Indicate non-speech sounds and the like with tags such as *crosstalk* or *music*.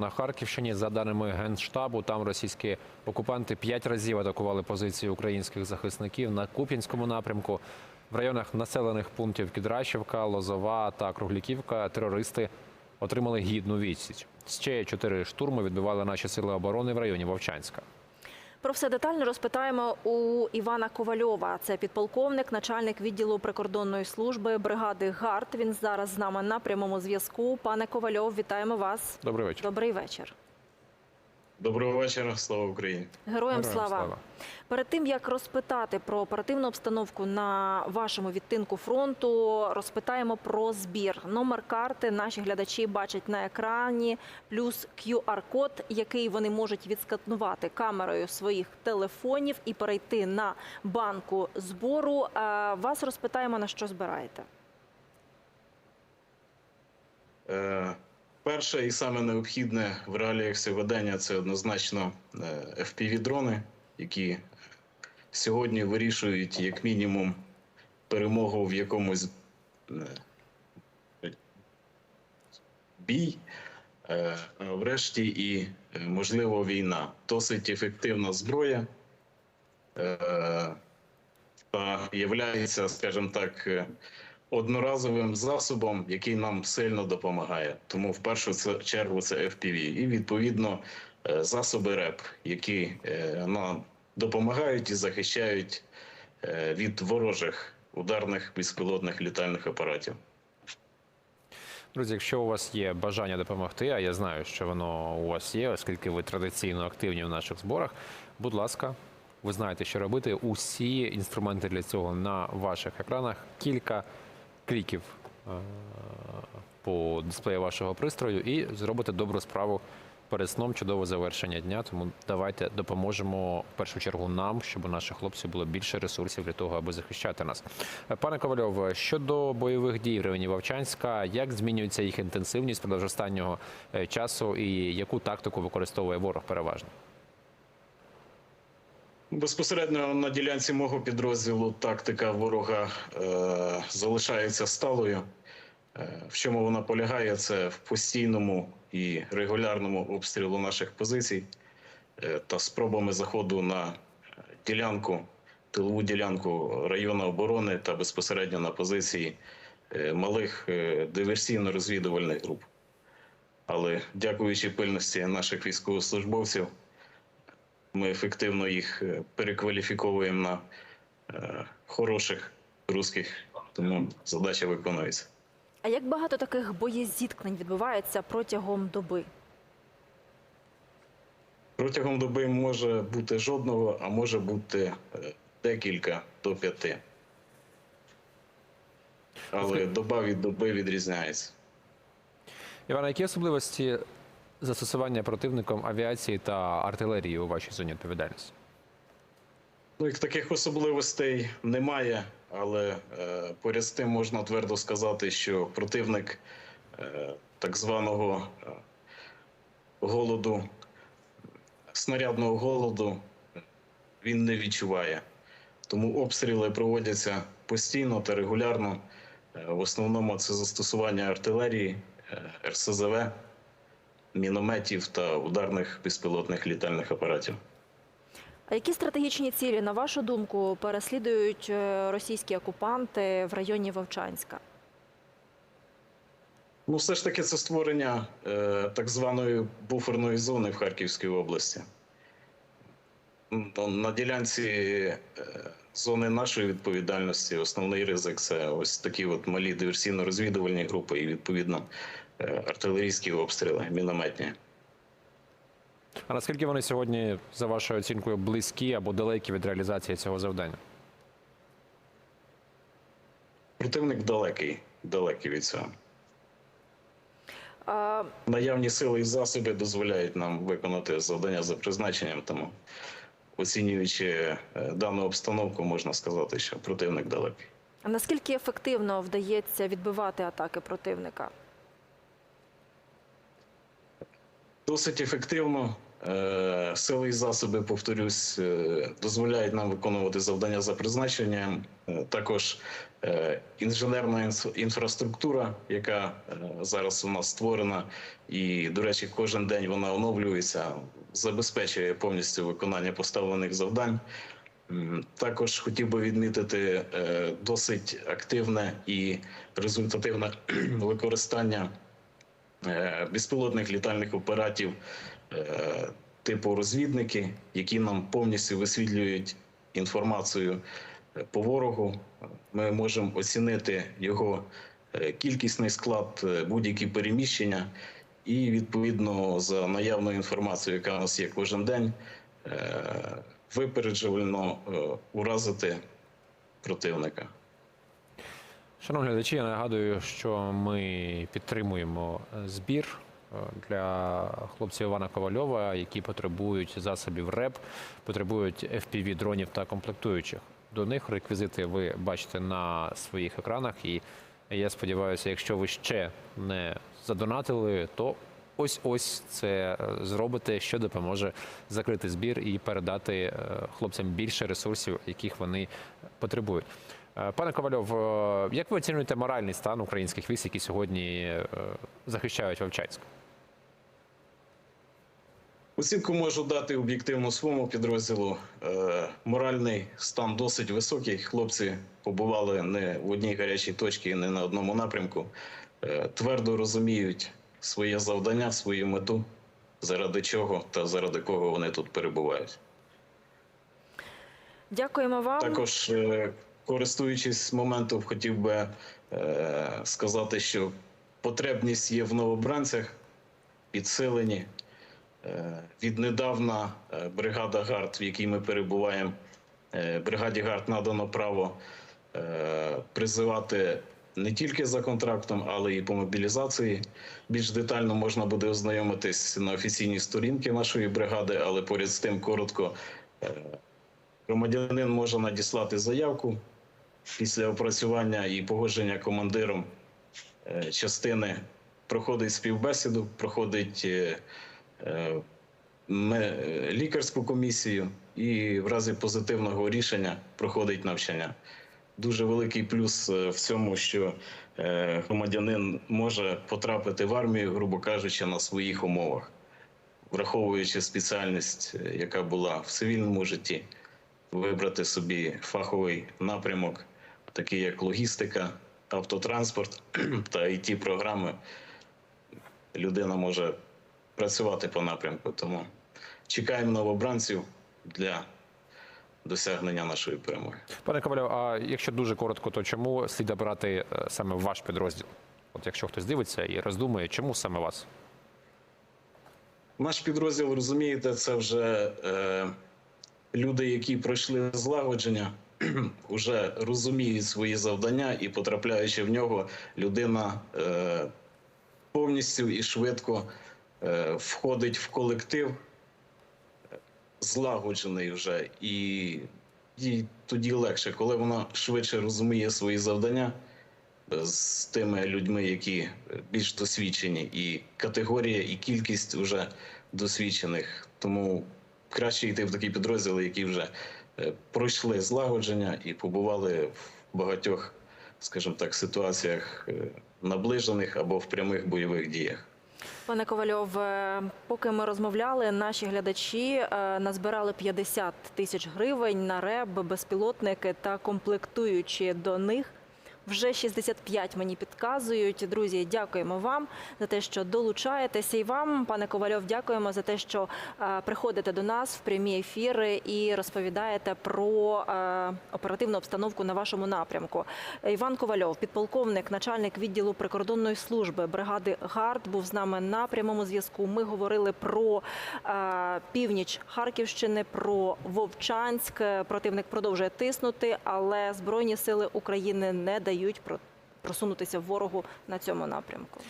На Харківщині, за даними Генштабу, там російські окупанти п'ять разів атакували позиції українських захисників на Куп'янському напрямку. В районах населених пунктів Кідращівка, Лозова та Кругліківка терористи отримали гідну відсіч. Ще чотири штурми відбивали наші сили оборони в районі Вовчанська. Про все детально розпитаємо у Івана Ковальова. Це підполковник, начальник відділу прикордонної служби бригади ГАРД. Він зараз з нами на прямому зв'язку. Пане Ковальов, вітаємо вас. Добрий вечір. Добрий вечір. Доброго вечора, слава Україні. Героям Героям слава. слава. Перед тим як розпитати про оперативну обстановку на вашому відтинку фронту, розпитаємо про збір. Номер карти наші глядачі бачать на екрані, плюс QR-код, який вони можуть відсканувати камерою своїх телефонів і перейти на банку збору. Е, Вас розпитаємо на що збираєте. Е, перше і саме необхідне в реаліях сьогодення це однозначно е, FPV-дрони, які сьогодні вирішують як мінімум перемогу в якомусь е, бій. Е, а Врешті і можливо війна. Досить ефективна зброя. Та являється, скажімо так, одноразовим засобом, який нам сильно допомагає. Тому в першу чергу це FPV. І відповідно е, засоби РЕП, які е, нам допомагають і захищають е, від ворожих ударних безпілотних літальних апаратів. Друзі, якщо у вас є бажання допомогти, а я знаю, що воно у вас є, оскільки ви традиційно активні в наших зборах. Будь ласка, ви знаєте, що робити. Усі інструменти для цього на ваших екранах. Кілька кліків е, по дисплею вашого пристрою і зробите добру справу перед сном. Чудове завершення дня. Тому давайте допоможемо в першу чергу нам, щоб у наших хлопців було більше ресурсів для того, аби захищати нас. Е, Пане Ковальов, щодо бойових дій в районі Вовчанська, як змінюється їх інтенсивність впродовж останнього е, часу, і яку тактику використовує ворог переважно? Безпосередньо на ділянці мого підрозділу тактика ворога е, залишається сталою. Е, в чому вона полягає? Це в постійному і регулярному обстрілу наших позицій е, та спробами заходу на ділянку, тилову ділянку району оборони та безпосередньо на позиції е, малих е, диверсійно-розвідувальних груп. Але дякуючи пильності наших військовослужбовців, ми ефективно їх е, перекваліфіковуємо на е, хороших русських, тому задача виконується. А як багато таких боєзіткнень відбувається протягом доби? Протягом доби може бути жодного, а може бути е, декілька до п'яти. Але доба від доби відрізняється. Івана, які особливості застосування противником авіації та артилерії у вашій зоні відповідальності? Ну, як таких особливостей немає, але е, поряд з тим можна твердо сказати, що противник е, так званого е, голоду, снарядного голоду, він не відчуває. Тому обстріли проводяться постійно та регулярно. Е, в основному це застосування артилерії, е, РСЗВ, мінометів та ударних безпілотних літальних апаратів. А які стратегічні цілі, на вашу думку, переслідують е, російські окупанти в районі Вовчанська? Ну, все ж таки, це створення е, так званої буферної зони в Харківській області. Ну, На ділянці е, зони нашої відповідальності основний ризик це ось такі от малі диверсійно-розвідувальні групи і, відповідно, артилерійські обстріли, мінометні. А наскільки вони сьогодні, за вашою оцінкою, близькі або далекі від реалізації цього завдання? Противник далекий, далекий від цього. А, Наявні сили і засоби дозволяють нам виконати завдання за призначенням, тому оцінюючи е, дану обстановку, можна сказати, що противник далекий. а наскільки ефективно вдається відбивати атаки противника? Досить ефективно. Е, Сили і засоби, повторюсь, е, дозволяють нам виконувати завдання за призначенням. Е, Також інженерна інфраструктура, яка зараз у нас створена, і, до речі, кожен день вона оновлюється, забезпечує повністю виконання поставлених завдань. Також хотів би відмітити досить активне і результативне *clears throat* використання безпілотних літальних апаратів е, типу розвідники, які нам повністю висвітлюють інформацію е, по ворогу. Ми можемо оцінити його е, кількісний склад, е, будь-які переміщення, і відповідно за наявною інформацією, яка у нас є кожен день, е, випереджувально е, уразити противника. Шановні глядачі, я нагадую, що ми підтримуємо е, збір е, для хлопців Івана Ковальова, які потребують засобів РЕП, потребують fpv дронів та комплектуючих. До них реквізити ви бачите на своїх екранах. І я сподіваюся, якщо ви ще не задонатили, то ось ось це е, зробите, що допоможе закрити збір і передати хлопцям більше ресурсів, яких вони потребують. Е, Пане Ковальов, е, як ви оцінюєте моральний стан українських військ, які сьогодні е, захищають Вовчанськ? Оцінку можу дати об'єктивно своєму підрозділу. Моральний стан досить високий. Хлопці побували не в одній гарячій точці, не на одному напрямку. Твердо розуміють своє завдання, свою мету, заради чого та заради кого вони тут перебувають. Дякуємо вам. Також, користуючись моментом, хотів би е, сказати, що потребність є в новобранцях, підсилені. Е, Віднедавна е, бригада ГАРД, в якій ми перебуваємо, е, бригаді ГАРД надано право е, призивати не тільки за контрактом, але і по мобілізації. Більш детально можна буде ознайомитись на офіційній сторінці нашої бригади, але поряд з тим коротко. е, Громадянин може надіслати заявку після опрацювання і погодження командиром е, частини. Проходить співбесіду, проходить е, е, лікарську комісію і в разі позитивного рішення проходить навчання. Дуже великий плюс в цьому, що громадянин може потрапити в армію, грубо кажучи, на своїх умовах, враховуючи спеціальність, яка була в цивільному житті вибрати собі фаховий напрямок, такий як логістика, автотранспорт *clears throat* та it програми людина може працювати по напрямку. Тому чекаємо новобранців для досягнення нашої перемоги. Пане Ковальов, а якщо дуже коротко, то чому слід обирати е, саме ваш підрозділ? От якщо хтось дивиться і роздумує, чому саме вас? Наш підрозділ, розумієте, це вже е, люди, які пройшли злагодження, *clears throat* вже розуміють свої завдання і, потрапляючи в нього, людина е, повністю і швидко е, входить в колектив, злагоджений вже, і, і тоді легше, коли вона швидше розуміє свої завдання е, з тими людьми, які більш досвідчені, і категорія, і кількість вже досвідчених. Тому краще йти в такі підрозділи, які вже пройшли злагодження і побували в багатьох, скажімо так, ситуаціях е, наближених або в прямих бойових діях. Пане Ковальов, е, поки ми розмовляли, наші глядачі е, назбирали 50 тисяч гривень на РЕБ, безпілотники та комплектуючі до них. Вже 65 мені підказують. Друзі, дякуємо вам за те, що долучаєтеся. І вам, пане Ковальов, дякуємо за те, що е, приходите до нас в прямі ефіри і розповідаєте про е, оперативну обстановку на вашому напрямку. Іван Ковальов, підполковник, начальник відділу прикордонної служби бригади ГАРД, був з нами на прямому зв'язку. Ми говорили про е, північ Харківщини, про Вовчанськ. Противник продовжує тиснути, але Збройні сили України не дають про- просунутися ворогу на цьому напрямку.